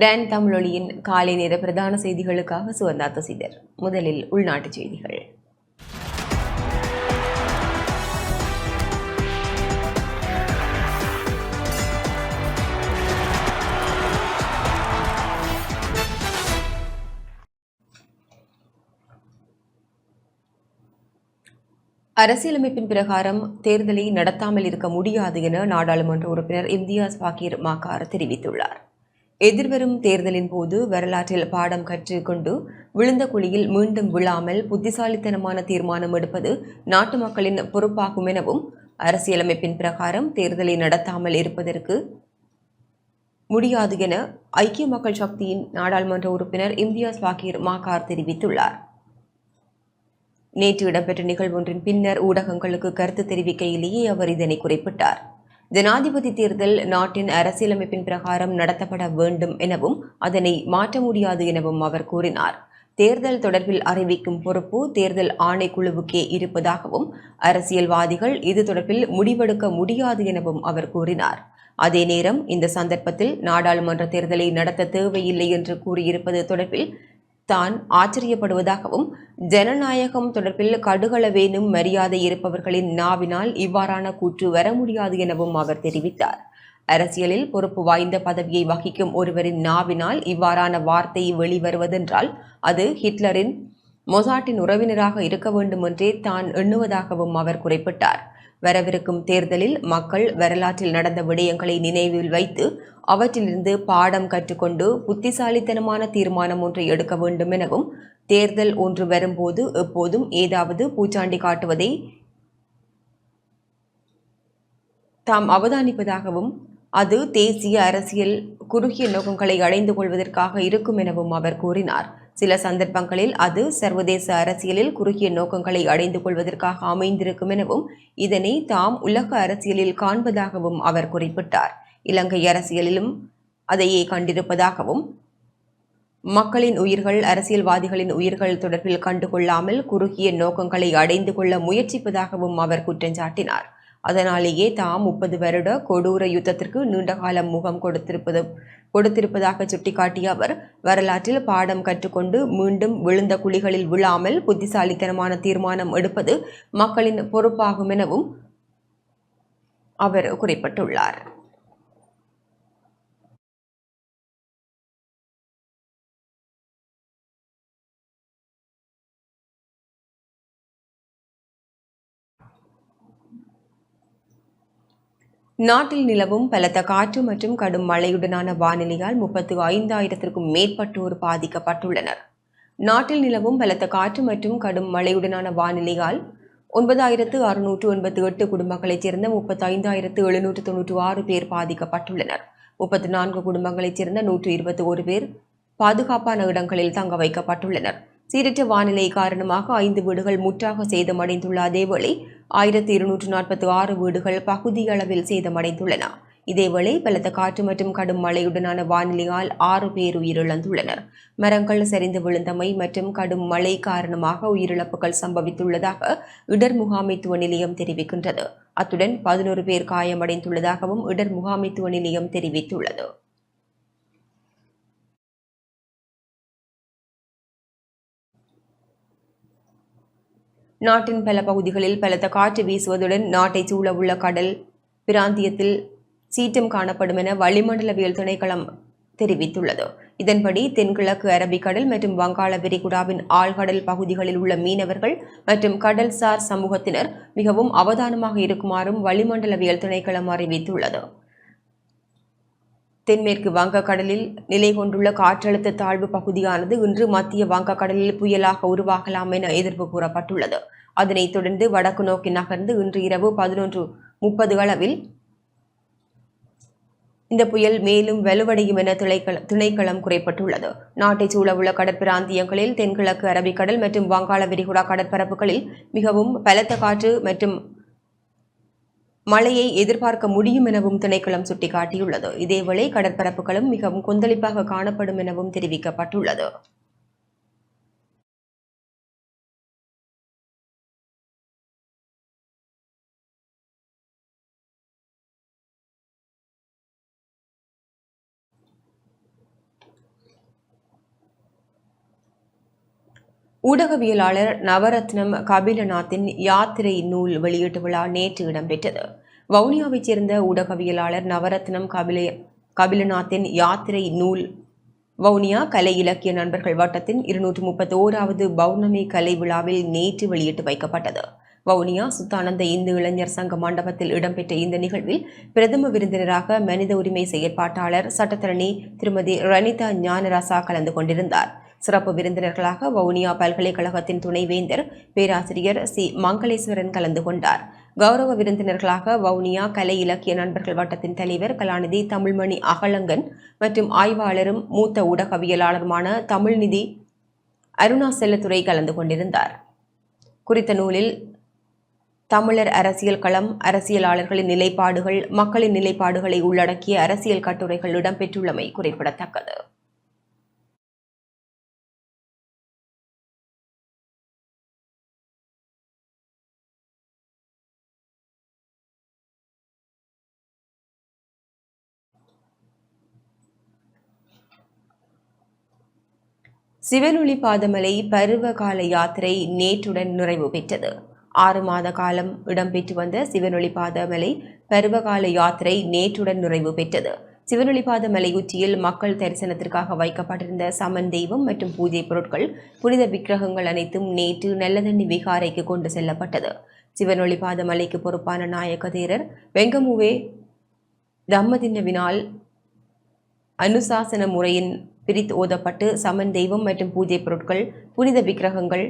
Tan தமிழொலியின் காலை நேர பிரதான செய்திகளுக்காக சுவந்தா தசிதர் முதலில் உள்நாட்டுச் செய்திகள். அரசியலமைப்பின் பிரகாரம் தேர்தலை நடத்தாமல் இருக்க முடியாது என நாடாளுமன்ற உறுப்பினர் இம்தியாஸ் பாக்கீர் மாக்கார் தெரிவித்துள்ளார். எதிர்வரும் தேர்தலின் போது வரலாற்றில் பாடம் கற்றுக்கொண்டு விழுந்த குழியில் மீண்டும் விழாமல் புத்திசாலித்தனமான தீர்மானம் எடுப்பது நாட்டு மக்களின் பொறுப்பாகும் எனவும் அரசியலமைப்பின் பிரகாரம் தேர்தலை நடத்தாமல் இருப்பதற்கு முடியாது என ஐக்கிய மக்கள் சக்தியின் நாடாளுமன்ற உறுப்பினர் இம்தியாஸ் பாக்கீர் மாகார் தெரிவித்துள்ளார். நேற்று இடம்பெற்ற நிகழ்வொன்றின் பின்னர் ஊடகங்களுக்கு கருத்து தெரிவிக்கையிலேயே அவர் இதனை குறிப்பிட்டார். ஜனாதிபதி தேர்தல் நாட்டின் அரசியலமைப்பின் பிரகாரம் நடத்தப்பட வேண்டும் எனவும் அதனை மாற்ற முடியாது எனவும் அவர் கூறினார். தேர்தல் தொடர்பில் அறிவிக்கும் பொறுப்பு தேர்தல் ஆணைக்குழுவுக்கே இருப்பதாகவும் அரசியல்வாதிகள் இது தொடர்பில் முடிவெடுக்க முடியாது எனவும் அவர் கூறினார். அதே நேரம் இந்த சந்தர்ப்பத்தில் நாடாளுமன்ற தேர்தலை நடத்த தேவையில்லை என்று கூறியிருப்பது தொடர்பில் தான் ஆச்சரியப்படுவதாகவும் ஜனநாயகம் தொடர்பில் கடுகளவேனும் மரியாதை இருப்பவர்களின் நாவினால் இவ்வாறான கூற்று வர முடியாது எனவும் அவர் தெரிவித்தார். அரசியலில் பொறுப்பு வாய்ந்த பதவியை வகிக்கும் ஒருவரின் நாவினால் இவ்வாறான வார்த்தை வெளிவருவதென்றால் அது ஹிட்லரின் மொசாட்டின் உறவினராக இருக்க வேண்டும் என்றே தான் எண்ணுவதாகவும் அவர் குறிப்பிட்டார். வரவிருக்கும் தேர்தலில் மக்கள் வரலாற்றில் நடந்த விடயங்களை நினைவில் வைத்து அவற்றிலிருந்து பாடம் கற்றுக்கொண்டு புத்திசாலித்தனமான தீர்மானம் ஒன்றை எடுக்க வேண்டும் எனவும் தேர்தல் ஒன்று வரும்போது எப்போதும் ஏதாவது பூச்சாண்டி காட்டுவதை தாம் அவதானிப்பதாகவும் அது தேசிய அரசியல் குறுகிய நோக்கங்களை அடைந்து கொள்வதற்காக இருக்கும் எனவும் அவர் கூறினார். சில சந்தர்ப்பங்களில் அது சர்வதேச அரசியலில் குறுகிய நோக்கங்களை அடைந்து கொள்வதற்காக அமைந்திருக்கும் எனவும் இதனை தாம் உலக அரசியலில் காண்பதாகவும் அவர் குறிப்பிட்டார். இலங்கை அரசியலிலும் அதையே கண்டிருப்பதாகவும் மக்களின் உயிர்கள் அரசியல்வாதிகளின் உயிர்கள் தொடர்பில் கண்டுகொள்ளாமல் குறுகிய நோக்கங்களை அடைந்து கொள்ள முயற்சிப்பதாகவும் அவர் குற்றஞ்சாட்டினார் அதனாலேயே தாம் முப்பது வருட கொடூர யுத்தத்திற்கு நீண்ட காலம் முகம் கொடுத்திருப்பது கொடுத்திருப்பதாக சுட்டிக்காட்டிய அவர் வரலாற்றில் பாடம் கற்றுக்கொண்டு மீண்டும் விழுந்த குழிகளில் விழாமல் புத்திசாலித்தனமான தீர்மானம் எடுப்பது மக்களின் பொறுப்பாகும் எனவும் அவர் குறிப்பிட்டுள்ளார். நாட்டில் நிலவும் பலத்த காற்று மற்றும் கடும் மழையுடனான வானிலையால் முப்பத்து ஐந்தாயிரத்திற்கும் மேற்பட்டோர் பாதிக்கப்பட்டுள்ளனர். நாட்டில் நிலவும் பலத்த காற்று மற்றும் கடும் மழையுடனான வானிலையால் ஒன்பதாயிரத்து அறுநூற்று எண்பத்தி எட்டு குடும்பங்களைச் சேர்ந்த முப்பத்தி ஐந்தாயிரத்து எழுநூற்று தொன்னூற்று ஆறு பேர் பாதிக்கப்பட்டுள்ளனர். முப்பத்தி நான்கு குடும்பங்களைச் சேர்ந்த நூற்று இருபத்தி ஒரு பேர் பாதுகாப்பான இடங்களில் தங்க வைக்கப்பட்டுள்ளனர். சீரற்ற வானிலை காரணமாக ஐந்து வீடுகள் முற்றாக சேதமடைந்துள்ள அதேவேளை ஆயிரத்தி இருநூற்று நாற்பத்தி ஆறு வீடுகள் பகுதியளவில் சேதமடைந்துள்ளன. இதேவேளை பலத்த காற்று மற்றும் கடும் மழையுடனான வானிலையால் ஆறு பேர் உயிரிழந்துள்ளனர். மரங்கள் சரிந்து விழுந்தமை மற்றும் கடும் மழை காரணமாக உயிரிழப்புகள் சம்பவித்துள்ளதாக இடர் முகாமைத்துவ நிலையம் தெரிவிக்கின்றது. அத்துடன் பதினோரு பேர் காயமடைந்துள்ளதாகவும் இடர் முகாமைத்துவ நிலையம் தெரிவித்துள்ளது. நாட்டின் பல பகுதிகளில் பலத்த காற்று வீசுவதுடன் நாட்டை சூழவுள்ள கடல் பிராந்தியத்தில் சீற்றம் காணப்படும் என வளிமண்டலவியல் திணைக்களம் தெரிவித்துள்ளது. இதன்படி தென்கிழக்கு அரபிக்கடல் மற்றும் வங்காள விரிகுடாவின் ஆழ்கடல் பகுதிகளில் உள்ள மீனவர்கள் மற்றும் கடல்சார் சமூகத்தினர் மிகவும் அவதானமாக இருக்குமாறும் வளிமண்டலவியல் திணைக்களம் அறிவித்துள்ளது. தென்மேற்கு வங்கக்கடலில் நிலை கொண்டுள்ள காற்றழுத்த தாழ்வு பகுதியானது இன்று மத்திய வங்கக்கடலில் புயலாக உருவாகலாம் என எதிர்ப்பு கூறப்பட்டுள்ளது. அதனைத் தொடர்ந்து வடக்கு நோக்கி நகர்ந்து இன்று இரவு பதினொன்று முப்பது அளவில் இந்த புயல் மேலும் வலுவடையும் என திணைக்கள திணைக்களம் குறைப்பட்டுள்ளது. நாட்டை சூழவுள்ள கடற்பிராந்தியங்களில் தென்கிழக்கு அரபிக்கடல் மற்றும் வங்காள விரிகுடா கடற்பரப்புகளில் மிகவும் பலத்த காற்று மற்றும் மழையை எதிர்பார்க்க முடியும் எனவும் திணைக்களம் சுட்டிக்காட்டியுள்ளது. இதேவேளை கடற்பரப்புகளும் மிகவும் கொந்தளிப்பாக காணப்படும் எனவும் தெரிவிக்கப்பட்டுள்ளது. ஊடகவியலாளர் நவரத்னம் கபிலநாத்தின் யாத்திரை நூல் வெளியீட்டு விழா நேற்று இடம்பெற்றது. வவுனியாவைச் சேர்ந்த ஊடகவியலாளர் நவரத்னம் கபில கபிலநாத்தின் யாத்திரை நூல் வவுனியா கலை இலக்கிய நண்பர்கள் வட்டத்தின் இருநூற்று முப்பத்தி ஓராவது பௌர்ணமி கலை விழாவில் நேற்று வெளியிட்டு வைக்கப்பட்டது. வவுனியா சுத்தானந்த இந்து இளைஞர் சங்க மண்டபத்தில் இடம்பெற்ற இந்த நிகழ்வில் பிரதம விருந்தினராக மனித உரிமை செயற்பாட்டாளர் சட்டத்தரணி திருமதி ரனிதா ஞானராசா கலந்து கொண்டிருந்தார். சிறப்பு விருந்தினர்களாக வவுனியா பல்கலைக்கழகத்தின் துணைவேந்தர் பேராசிரியர் சி. மங்களேஸ்வரன் கலந்து கொண்டார். கௌரவ விருந்தினர்களாக வவுனியா கலை இலக்கிய நண்பர்கள் வட்டத்தின் தலைவர் கலாநிதி தமிழ்மணி அகலங்கன் மற்றும் ஆய்வாளரும் மூத்த ஊடகவியலாளருமான தமிழ்நிதி அருணா செல்லத்துறை கலந்து கொண்டிருந்தார். குறித்த நூலில் தமிழர் அரசியல் களம் அரசியலாளர்களின் நிலைப்பாடுகள் மக்களின் நிலைப்பாடுகளை உள்ளடக்கிய அரசியல் கட்டுரைகள் இடம்பெற்றுள்ளமை குறிப்பிடத்தக்கது. சிவனொளி பாதமலை பருவகால யாத்திரை நேற்றுடன் நிறைவு பெற்றது. ஆறு மாத காலம் இடம்பெற்று வந்த சிவனொளி பாதமலை பருவகால யாத்திரை நேற்றுடன் நிறைவு பெற்றது. சிவனொளி பாதமலை உச்சியில் மக்கள் தரிசனத்திற்காக வைக்கப்பட்டிருந்த சமன் தெய்வம் மற்றும் பூஜை பொருட்கள் புனித விக்கிரகங்கள் அனைத்தும் நேற்று நல்லதண்ணி விகாரைக்கு கொண்டு செல்லப்பட்டது. சிவனொளி பாதமலைக்கு பொறுப்பான நாயக்க தேரர் வெங்கமுவே தம்மதின்னவினால் அனுசாசன முறையின் பிரித்து ஓதப்பட்டு சமன் தெய்வம் மற்றும் பூஜை பொருட்கள் புனித விக்கிரகங்கள்.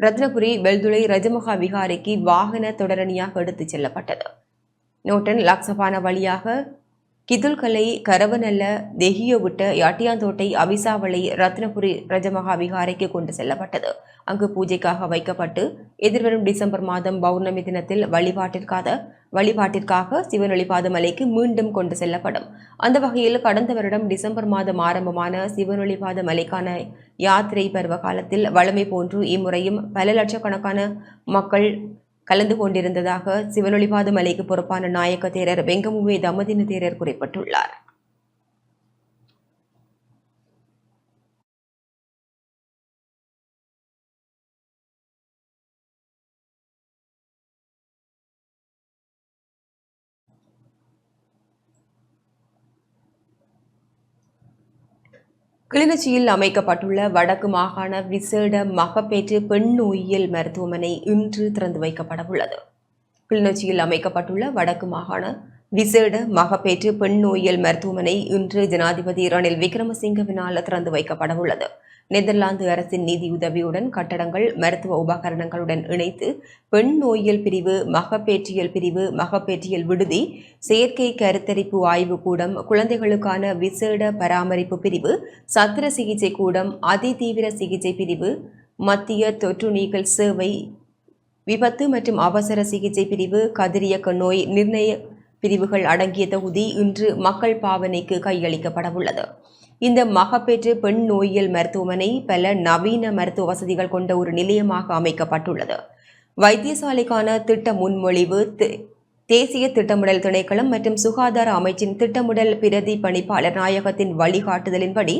ரத்னபுரி வெல்துளை ரஜமகா விகாரைக்கு வாகன தொடரணியாக எடுத்துச் செல்லப்பட்டது. நோட்டன் லாக்சபான வழியாக கிதுல்கலை கரவநல்ல தெஹியோ விட்ட யாட்டியாந்தோட்டை அவிசாவளை ரத்னபுரி ரஜமகா விகாரைக்கு கொண்டு செல்லப்பட்டது. அங்கு பூஜைக்காக வைக்கப்பட்டு எதிர்வரும் டிசம்பர் மாதம் பௌர்ணமி தினத்தில் வழிபாட்டிற்காக வழிபாட்டிற்காக சிவனொளிபாத மலைக்கு மீண்டும் கொண்டு செல்லப்படும். அந்த வகையில் கடந்த வருடம் டிசம்பர் மாதம் ஆரம்பமான சிவனொளிபாத மலைக்கான யாத்திரை பருவ காலத்தில் வழமை போன்று இம்முறையும் பல லட்சக்கணக்கான மக்கள் கலந்து கொண்டிருந்ததாக சிவனொளிபாத மலைக்கு பொறுப்பான நாயக்க தேரர் வெங்கமுவே தமதின தேரர் குறிப்பிட்டுள்ளார். கிளிநொச்சியில் அமைக்கப்பட்டுள்ள வடக்கு மாகாண விசேட மகப்பேற்று பெண் நோயியல் மருத்துவமனை இன்று திறந்து வைக்கப்படவுள்ளது. கிளிநொச்சியில் அமைக்கப்பட்டுள்ள வடக்கு மாகாண விசேட மகப்பேற்று பெண் நோயியல் மருத்துவமனை இன்று ஜனாதிபதி ரணில் விக்ரமசிங்கவினால் திறந்து வைக்கப்படவுள்ளது. நெதர்லாந்து அரசின் நிதியுதவியுடன் கட்டடங்கள் மருத்துவ உபகரணங்களுடன் இணைத்து பெண் நோயியல் பிரிவு மகப்பேற்றியல் பிரிவு மகப்பேற்றியல் விடுதி செயற்கை கருத்தரிப்பு ஆய்வு கூடம் குழந்தைகளுக்கான விசேட பராமரிப்பு பிரிவு சத்திர சிகிச்சை கூடம் அதிதீவிர சிகிச்சை பிரிவு மத்திய தொற்று நீக்கல் சேவை விபத்து மற்றும் அவசர சிகிச்சை பிரிவு கதிரியக்க நோய் நிர்ணய பிரிவுகள் அடங்கிய தொகுதி இன்று மக்கள் பாவனைக்கு கையளிக்கப்படவுள்ளது. இந்த மகப்பேற்று பெண் நோயியல் மருத்துவமனை பல நவீன மருத்துவ வசதிகள் கொண்ட ஒரு நிலையமாக அமைக்கப்பட்டுள்ளது. வைத்தியசாலைக்கான திட்ட முன்மொழிவு தேசிய திட்டமிடல் திணைக்களம் மற்றும் சுகாதார அமைச்சின் திட்டமிடல் பிரதி பணிப்பாளர் நாயகத்தின் வழிகாட்டுதலின்படி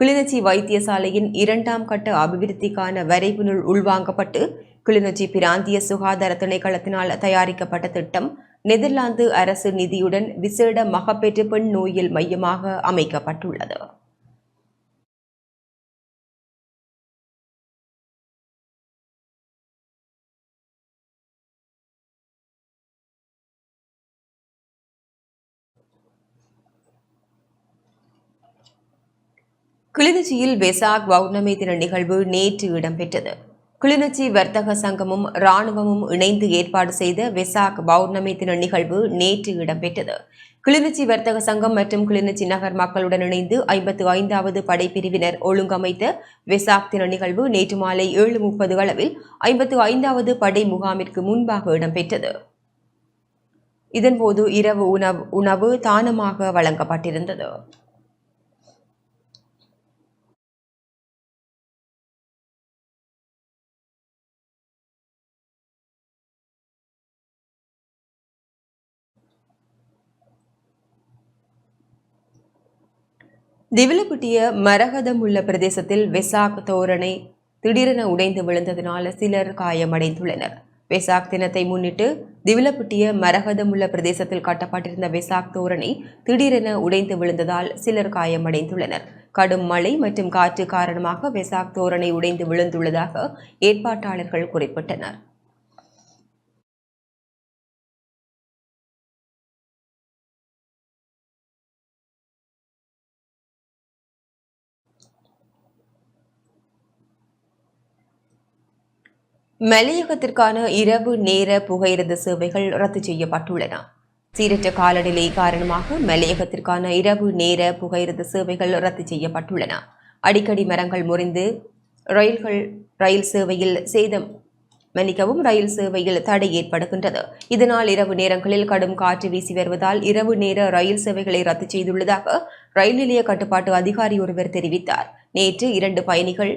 கிளிநொச்சி வைத்தியசாலையின் இரண்டாம் கட்ட அபிவிருத்திக்கான வரைவு நூல் உள்வாங்கப்பட்டு கிளிநொச்சி பிராந்திய சுகாதார திணைக்களத்தினால் தயாரிக்கப்பட்ட திட்டம் நெதர்லாந்து அரசு நிதியுடன் விசேட மகப்பேற்று பெண் நோயில் மையமாக அமைக்கப்பட்டுள்ளது. கிளிநொச்சியில் வெசாக் பௌர்ணமி தின நிகழ்வு நேற்று இடம்பெற்றது. கிளிநொச்சி வர்த்தக சங்கமும் இராணுவமும் இணைந்து ஏற்பாடு செய்த வெசாக் பௌர்ணமி தின நிகழ்வு நேற்று இடம்பெற்றது. கிளிநொச்சி வர்த்தக சங்கம் மற்றும் கிளிநொச்சி நகர் மக்களுடன் இணைந்து ஐம்பத்து ஐந்தாவது படைப்பிரிவினர் ஒழுங்கமைத்த வெசாக் தின நிகழ்வு நேற்று மாலை ஏழு முப்பது அளவில் ஐம்பத்து ஐந்தாவது படை முகாமிற்கு முன்பாக இடம்பெற்றது. இதன்போது இரவு உணவு உணவு தானமாக வழங்கப்பட்டிருந்தது. திவிலப்பட்டிய மரகதம் உள்ள பிரதேசத்தில் வெசாக் தோரணை திடீரென உடைந்து விழுந்ததினால் சிலர் காயமடைந்துள்ளனர். வெசாக் தினத்தை முன்னிட்டு திவிலப்பட்டிய மரகதம் உள்ள பிரதேசத்தில் கட்டப்பட்டிருந்த வெசாக் தோரணை திடீரென உடைந்து விழுந்ததால் சிலர் காயமடைந்துள்ளனர். கடும் மழை மற்றும் காற்று காரணமாக வெசாக் தோரணை உடைந்து விழுந்துள்ளதாக ஏற்பாட்டாளர்கள் குறிப்பிட்டனர். மலையகத்திற்கான இரவு நேர புகையிரத சேவைகள் ரத்து செய்யப்பட்டுள்ளன. சீரற்ற காலநிலை காரணமாக மலையகத்திற்கான இரவு நேர புகையிரத சேவைகள் ரத்து செய்யப்பட்டுள்ளன. அடிக்கடி மரங்கள் முறிந்து ரயில்கள் ரயில் சேவையில் சேதம் மன்னிக்கவும் ரயில் சேவையில் தடை ஏற்படுகின்றது. இதனால் இரவு நேரங்களில் கடும் காற்று வீசி வருவதால் இரவு நேர ரயில் சேவைகளை ரத்து செய்துள்ளதாக ரயில் நிலைய கட்டுப்பாட்டு அதிகாரி ஒருவர் தெரிவித்தார். நேற்று இரண்டு பயணிகள்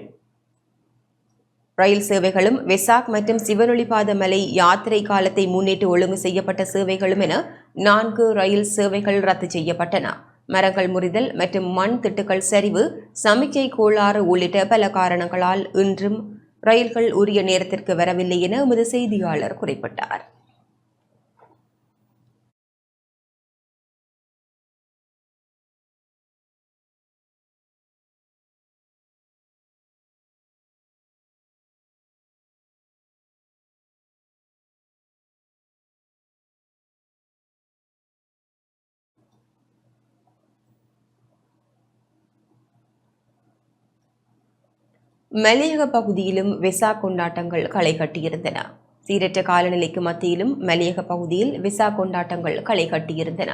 ரயில் சேவைகளும் வெசாக் மற்றும் சிவனொளிபாத மலை யாத்திரை காலத்தை முன்னிட்டு ஒழுங்கு செய்யப்பட்ட சேவைகளும் என நான்கு ரயில் சேவைகள் ரத்து செய்யப்பட்டன. மரங்கள் முறிதல் மற்றும் மண் திட்டுக்கள் சரிவு சமிச்சை கோளாறு உள்ளிட்ட பல காரணங்களால் இன்றும் ரயில்கள் உரிய நேரத்திற்கு வரவில்லை என எமது செய்தியாளர் குறிப்பிட்டார். மலையக பகுதியிலும் வெசா கொண்டாட்டங்கள் களை கட்டியிருந்தன. சீரற்ற காலநிலைக்கு மத்தியிலும் மலையக பகுதியில் விசா கொண்டாட்டங்கள் களை கட்டியிருந்தன.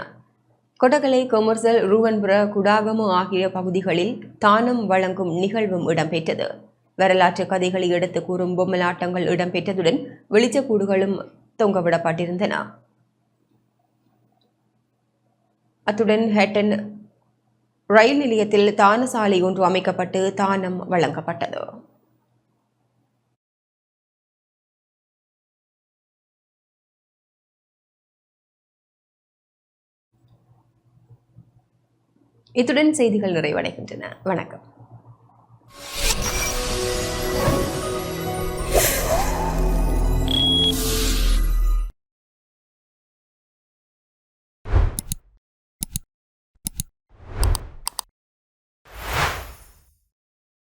கொடகலை கொமர்சல் ரூவன்புர குடாகமு ஆகிய பகுதிகளில் தானம் வழங்கும் நிகழ்வும் இடம்பெற்றது. வரலாற்று கதைகளை எடுத்து கூறும் பொம்மலாட்டங்கள் இடம்பெற்றதுடன் வெளிச்சக்கூடுகளும் தொங்கவிடப்பட்டிருந்தன. அத்துடன் ஹேட்டன் ரயில் நிலையத்தில் தான சாலை ஒன்று அமைக்கப்பட்டு தானம் வழங்கப்பட்டது. இத்துடன் செய்திகள் நிறைவடைகின்றன. வணக்கம்.